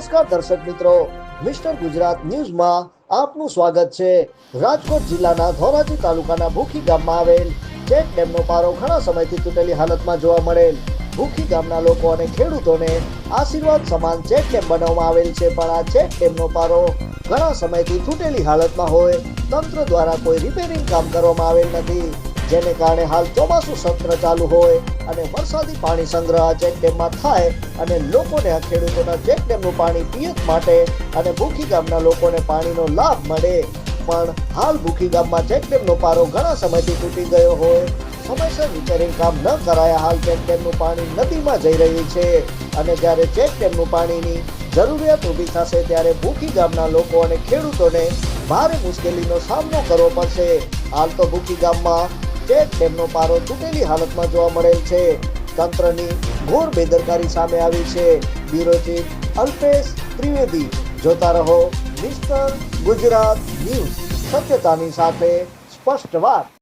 નમસ્કાર દર્શક મિત્રો. મિસ્ટર ગુજરાત ન્યૂઝમાં આપનું સ્વાગત છે. રાજકોટ જિલ્લાના ધોરાજી તાલુકાના ભૂખી ગામમાં આવેલ ચેક ડેમનો પારો ઘણા સમયથી તૂટેલી હાલતમાં જોવા મળેલ. ભૂખી ગામના લોકો અને ખેડૂતોને આશીર્વાદ સમાન ચેક ડેમ બનાવવામાં આવેલ છે, પણ આ ચેક ડેમનો પારો ઘણા સમયથી તૂટેલી હાલતમાં હોય. તંત્ર દ્વારા કોઈ રિપેરિંગ કામ કરવામાં આવેલ નથી. જેને કારણે હાલ ચોમાસું સત્ર ચાલુ હોય અને વરસાદી પાણી સંગ્રહ ચેક ડેમમાં થાય અને લોકોને આ ખેડૂતોના ચેક ડેમનું પાણી પિયત માટે અને ભૂખી ગામના લોકોને પાણીનો લાભ મળે. પણ હાલ ભૂખી ગામમાં ચેક ડેમનો પારો ઘણા સમયથી તૂટી ગયો હોય, સમયસર રિપેરિંગ કામ ન કરાયા હાલ ચેક ડેમનું પાણી નદીમાં જઈ રહ્યું છે. અને જ્યારે ચેક ડેમનું પાણીની જરૂરિયાત ઊભી થશે ત્યારે ભૂખી ગામના લોકો અને ખેડૂતોને ભારે મુશ્કેલીનો સામનો કરવો પડશે. હાલ તો ભૂખી ગામમાં ચેક તેમનો પારો તૂટેલી હાલતમાં જોવા મળેલ છે. તંત્રની ઘોર બેદરકારી સામે આવી છે. બ્યુરો ચીફ અલ્પેશ ત્રિવેદી, જોતા રહો મિસ્ટર ગુજરાત ન્યૂઝ. સત્યતાની સાથે સ્પષ્ટ વાત.